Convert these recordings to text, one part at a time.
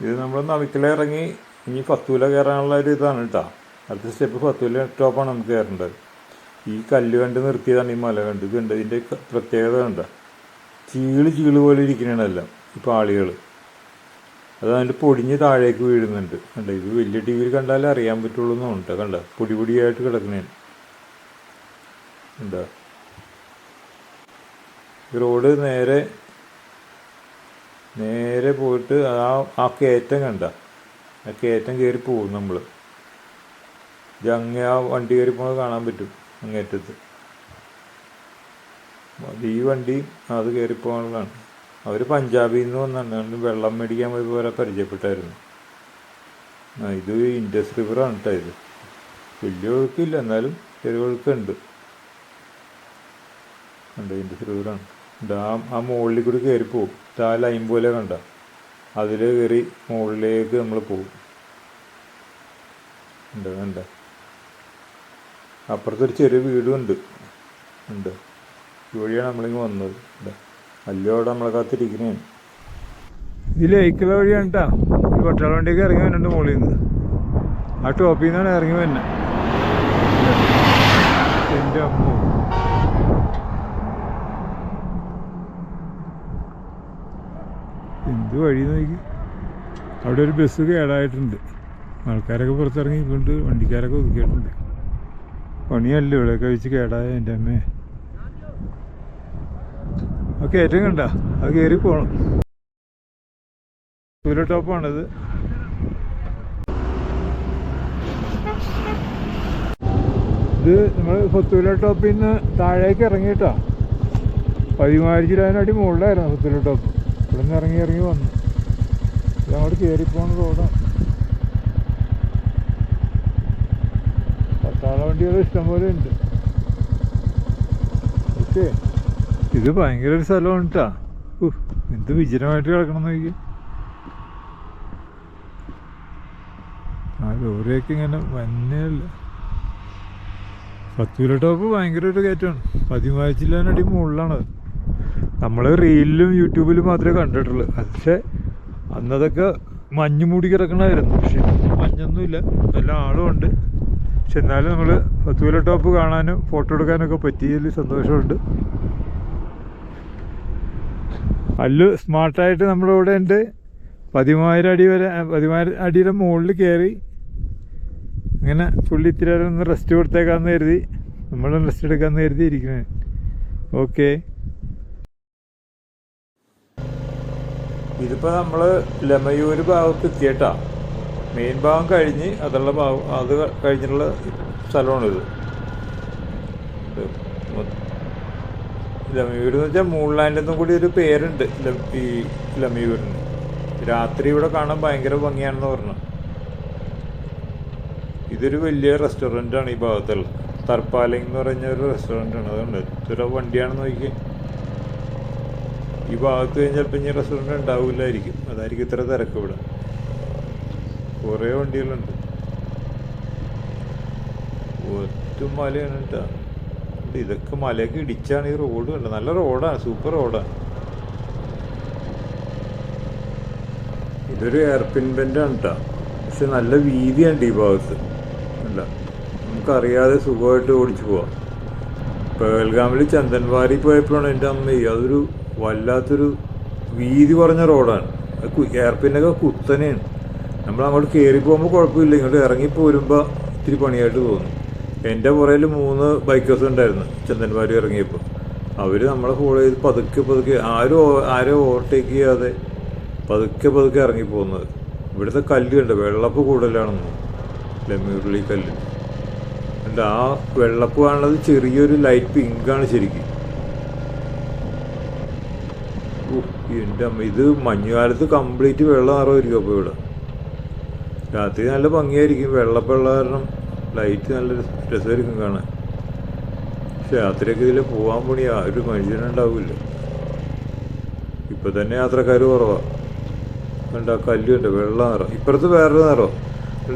ഇത് നമ്മൾ നവിക്കലിറങ്ങി ഇനി ഫത്തൂല കയറാനുള്ള ഒരു ഇതാണ് കേട്ടോ. അടുത്ത സ്റ്റെപ്പ് ഫത്തൂല ടോപ്പാണ് നമുക്ക് കയറേണ്ടത്. ഈ കല്ല് കണ്ട് നിർത്തിയതാണ് ഈ മല കണ്ട്. കണ്ട് ഇതിന്റെ പ്രത്യേകത കണ്ട. ചീൾ ചീൾ പോലെ ഇരിക്കണതെല്ലാം ഈ പാളികൾ അത് അതിന്റെ പൊടിഞ്ഞ് താഴേക്ക് വീഴുന്നുണ്ട്. കണ്ട? ഇത് വലിയ ടി വിയിൽ കണ്ടാലേ അറിയാൻ പറ്റുള്ളൂ എന്നുണ്ട് കണ്ട? പൊടി പൊടിയായിട്ട് കിടക്കണേ. ഉണ്ടോ റോഡ് നേരെ നേരെ പോയിട്ട് ആ ആ കയറ്റം കണ്ട. ആ കയറ്റം കയറി പോകും നമ്മൾ ഇത് അങ്ങേ ആ വണ്ടി കയറി പോകുന്നത് കാണാൻ പറ്റും അങ്ങേറ്റത്ത്. ഈ വണ്ടി അത് കയറി പോകാനുള്ളതാണ്. അവർ പഞ്ചാബിൽ നിന്ന് വന്നാണ് വെള്ളം മേടിക്കാൻ പോയി പോലെ പരിചയപ്പെട്ടായിരുന്നു. ആ ഇത് ഇൻഡസ് റിവറാണ് കേട്ടോ ഇത്. വലിയ ഒഴുക്കില്ല എന്നാലും ചെറിയ ഒഴുക്കുണ്ട്. ഉണ്ട് ഇൻഡസ് റിവറാണ്. ആ ആ മുകളിൽ കൂടി കയറി പോകും ആ ലൈൻ പോലെ കണ്ട. അതിൽ കയറി മുകളിലേക്ക് നമ്മൾ പോകും ഉണ്ട് ഉണ്ട് അപ്പുറത്തൊരു ചെറിയ വീടും ഉണ്ട്. ഉണ്ട്. വഴിയാണ് നമ്മളിങ്ങ് വന്നത്. ഉണ്ട് അവിടെ നമ്മളെ കാത്തിരിക്കുന്നതാണ് ഇത് ലൈക്കുള്ള വഴിയാണ് കേട്ടോ ഈ പട്ടാള വണ്ടിയൊക്കെ ഇറങ്ങി വരുന്നുണ്ട് മുകളിൽ നിന്ന്. ആ ടോപ്പിൽ നിന്നാണ് ഇറങ്ങി വരുന്നത് എന്റെ അമ്മ. എന്ത് വഴി നോക്കി. അവിടെ ഒരു ബസ് കേടായിട്ടുണ്ട് ആൾക്കാരൊക്കെ പുറത്തിറങ്ങി കൊണ്ട് വണ്ടിക്കാരൊക്കെ ഒതുക്കിയിട്ടുണ്ട്. പണിയല്ല ഇവിടെയൊക്കെ വെച്ച് കേടായ എന്റെ അമ്മേ. ആ കയറ്റം കണ്ട? അത് കയറി പോകണം സൂര്യ ടോപ്പാണിത് ഇത് നമ്മൾ ഫത്തൂല ടോപ്പിൽ നിന്ന് താഴേക്ക് ഇറങ്ങിയിട്ടാ. പതിമൂവായിരത്തി ഇരുപതിന് അടി മുകളിലായിരുന്നു ഫത്തൂല ടോപ്പ് ഇവിടെ നിന്ന് ഇറങ്ങി ഇറങ്ങി വന്നു. ഇത് അങ്ങോട്ട് കയറിപ്പോണ റോഡാണ് പട്ടാള വണ്ടികൾ ഇഷ്ടംപോലെ ഉണ്ട്. ഓക്കെ ഇത് ഭയങ്കര ഒരു സ്ഥലമാണ് കേട്ടാ എന്ത് വിജനമായിട്ട് കിടക്കണം നോക്കി ആ ലോറിയൊക്കെ ഇങ്ങനെ വന്നല്ല പത്തൂല ടോപ്പ് ഭയങ്കര ഒരു കയറ്റമാണ്. പതിമൂവായിരത്തിലടി മുകളിലാണത് നമ്മൾ റീലിലും യൂട്യൂബിലും മാത്രമേ കണ്ടിട്ടുള്ളൂ. പക്ഷേ അന്നതൊക്കെ മഞ്ഞ് മൂടി കിടക്കണമായിരുന്നു പക്ഷെ മഞ്ഞൊന്നുമില്ല. നല്ല ആളുമുണ്ട് പക്ഷെ എന്നാലും നമ്മൾ പത്തൂല ടോപ്പ് കാണാനും ഫോട്ടോ എടുക്കാനൊക്കെ പറ്റിയതിൽ സന്തോഷമുണ്ട്. അല്ലു സ്മാർട്ടായിട്ട് നമ്മുടെ ഇവിടെ ഉണ്ട്. പതിമൂവായിരം അടി വരെ പതിമൂവായിരം അടിയുടെ മുകളിൽ കയറി. അങ്ങനെ പുള്ളി ഇത്തിരി ഒന്ന് റെസ്റ്റ് കൊടുത്തേക്കാന്ന് കരുതി. നമ്മളും റെസ്റ്റ് എടുക്കാമെന്ന് കരുതി ഇരിക്കുന്നത് ഓക്കെ ഇതിപ്പോൾ നമ്മൾ ലമയൂർ ഭാഗത്ത് എത്തിയിട്ടാ. മെയിൻ ഭാഗം കഴിഞ്ഞ് അതുള്ള ഭാഗം അത് കഴിഞ്ഞിട്ടുള്ള സ്ഥലമാണിത്. ലമയൂർ എന്ന് വെച്ചാൽ മൂൺലാൻഡ് എന്നും കൂടി ഒരു പേരുണ്ട് ഈ ലമയൂരിന്. രാത്രി ഇവിടെ കാണാൻ ഭയങ്കര ഭംഗിയാണെന്ന് പറഞ്ഞു. ഇതൊരു വലിയ റെസ്റ്റോറന്റാണ് ഈ ഭാഗത്തുള്ള തർപ്പാലിംഗ് എന്ന് പറഞ്ഞ ഒരു റെസ്റ്റോറന്റാണ് അതുകൊണ്ട് ഇത്ര വണ്ടിയാണെന്ന് നോക്കി ഈ ഭാഗത്ത് കഴിഞ്ഞാൽ പിന്നെ റെസ്റ്റോറന്റ് ഉണ്ടാവില്ലായിരിക്കും അതായിരിക്കും ഇത്ര തിരക്ക് ഇവിടെ. കുറേ വണ്ടികളുണ്ട്. ഒറ്റ മലയാണ് കേട്ടോ. ഇതൊക്കെ മലയൊക്കെ ഇടിച്ചാണ് ഈ റോഡ് കണ്ടത്. നല്ല റോഡാണ് സൂപ്പർ റോഡാണ് ഇതൊരു എയർപിൻ ബെൻഡാണ് കേട്ടോ. പക്ഷെ നല്ല വീതിയുണ്ട് ഈ ഭാഗത്ത്. അല്ല നമുക്കറിയാതെ സുഖമായിട്ട് ഓടിച്ചു പോവാം. പേൽഗാമിൽ ചന്ദൻവാരി പോയപ്പോഴാണ് എന്റെ അമ്മ അതൊരു വല്ലാത്തൊരു വീതി കുറഞ്ഞ റോഡാണ്. ഏർപ്പിനൊക്കെ കുത്തനെയാണ്. നമ്മൾ അങ്ങോട്ട് കയറി പോകുമ്പോൾ കുഴപ്പമില്ല. ഇങ്ങോട്ട് ഇറങ്ങി പോരുമ്പോൾ ഇത്തിരി പണിയായിട്ട് തോന്നും. എന്റെ പുറയിൽ മൂന്ന് ബൈക്കേഴ്സ് ഉണ്ടായിരുന്നു. ചന്ദന്മാർ ഇറങ്ങിയപ്പോൾ അവർ നമ്മളെ ഫോളോ ചെയ്ത് പതുക്കെ പതുക്കെ ആരും ആരും ഓവർടേക്ക് ചെയ്യാതെ പതുക്കെ പതുക്കെ ഇറങ്ങി പോകുന്നത്. ഇവിടുത്തെ കല്ല് കണ്ട്? വെള്ളപ്പ് കൂടുതലാണെന്ന്. ലമ്മിയുള്ളി കല്ല്. ഉണ്ട് ആ വെള്ളപ്പ് കാണുന്നത് ചെറിയൊരു ലൈറ്റ് പിങ്കാണ് ശരിക്കും. എന്റെ അമ്മ ഇത് മഞ്ഞുകാലത്ത് കംപ്ലീറ്റ് വെള്ളം ആറുമായിരിക്കും അപ്പോൾ ഇവിടെ? രാത്രി നല്ല ഭംഗിയായിരിക്കും വെള്ളപ്പുള്ള കാരണം ലൈറ്റ് നല്ല രസ- രസമായിരിക്കും കാണാൻ. പക്ഷെ രാത്രിയൊക്കെ ഇതിൽ പോകാൻ പണി ആ ഒരു മനുഷ്യനുണ്ടാവില്ല ഇപ്പം തന്നെ യാത്രക്കാർ കുറവാണ് കണ്ട കല്ലുണ്ട് വെള്ളം നിറം. ഇപ്പുറത്ത് വേറൊരു നിറം.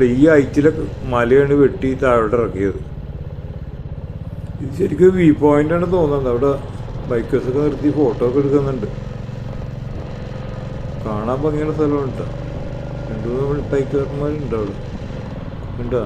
ഈ ഐറ്റിലൊക്കെ മലയാണ് വെട്ടി താഴോട്ട് ഇറക്കിയത്. ഇത് ശരിക്കും വ്യൂ പോയിന്റ് ആണ് തോന്നുന്നത്. അവിടെ ബൈക്കേഴ്സൊക്കെ നിർത്തി ഫോട്ടോ ഒക്കെ എടുക്കുന്നുണ്ട്. കാണാൻ ഭംഗിയുള്ള സ്ഥലമുണ്ട്. രണ്ടു മൂന്ന് ബൈക്കർമാരുണ്ട് അവിടെ. ഉണ്ടോ